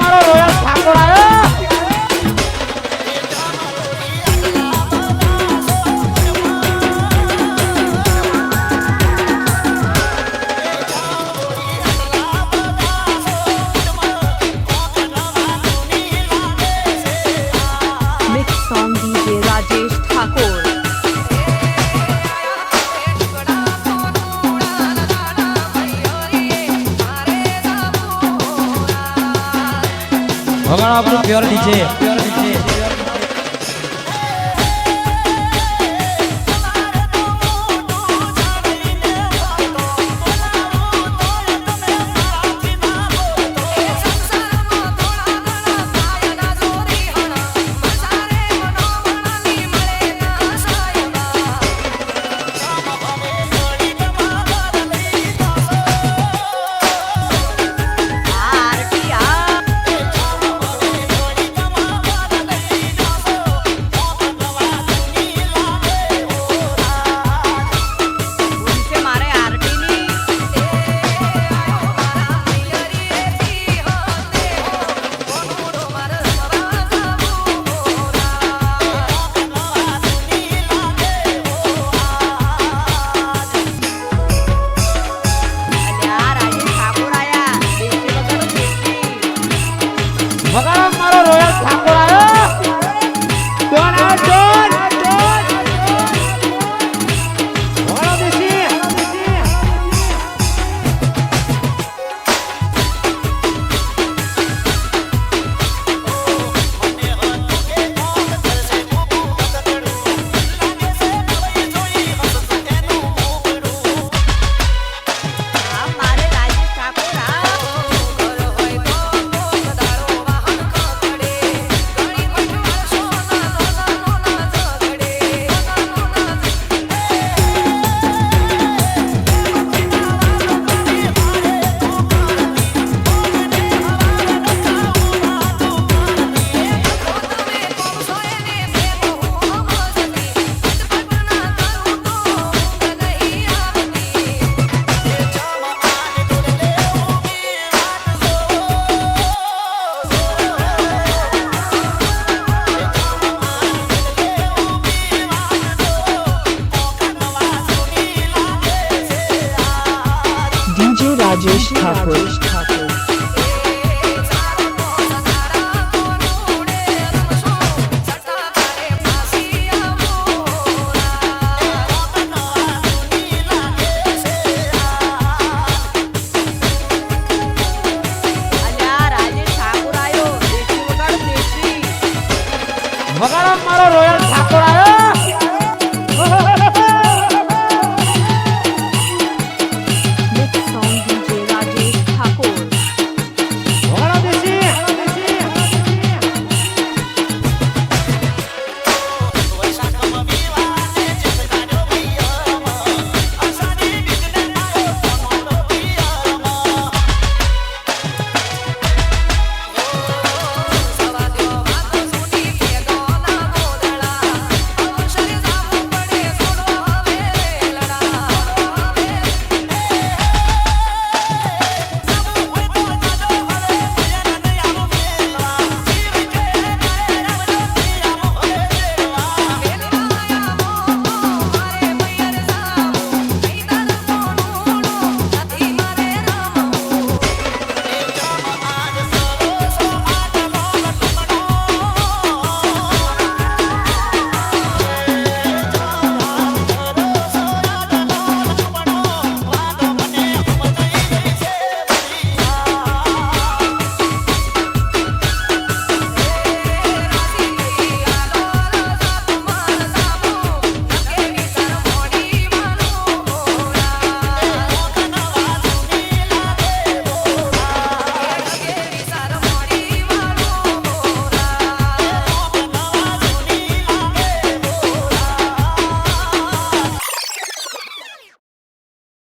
মারো વગાડવા આપણું પ્યોરિટી છે. রাজেশ ঠাকুর વગાડો મારો રોયલ ઠાકોર આવ્યો